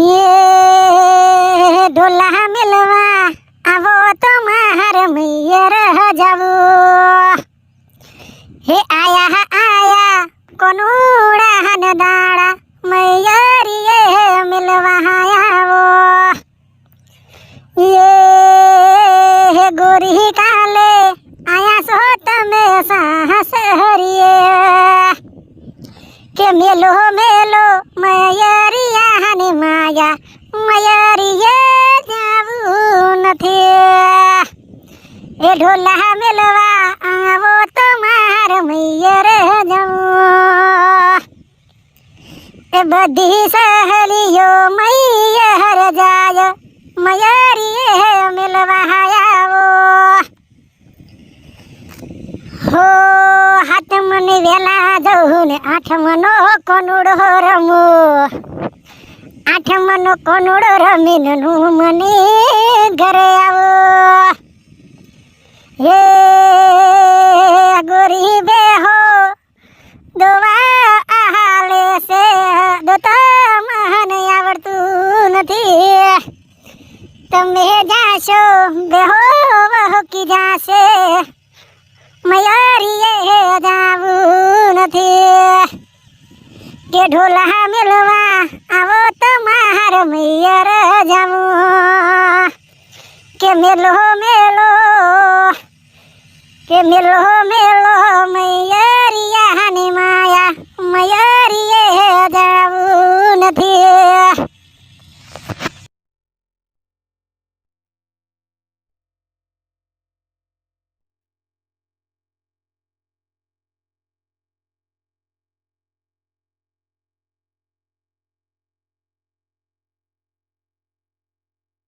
ये ढोला मिलवा आवो तुम्हार मैयर जाऊ हे आया आया कोनूड़ा हन दाड़ा मैयर ये मिलवा आया वो ये गोरी काले आया सो तमें साहस हरिए के मेलो मेलो मैयर માયા મયરીએ જાવું નથી. એ ઢોલા મેલવા આવો તો માર મૈયર જાઉં એ બધી સહેલીઓ મૈયર જાય. મયરીએ મેલવા આવો. હો હાથ મને વેલા જવું ને આઠમનો કોનુડો રમો. આઠમનો કોનોડો રમીનનું મને ઘરે આવો. હે ગોરી બેહો દોવા આહાલે છે. દોતા મહાને આવડતું નથી. તમે જાશો, બેહો વહકી જાશે. મયારીએ જાવું નથી કે ઢોલા મેલવા આવો તો માર મૈયર જાવું કે મેલો મેલો, કે મેલો મેલો મૈયરિયા ને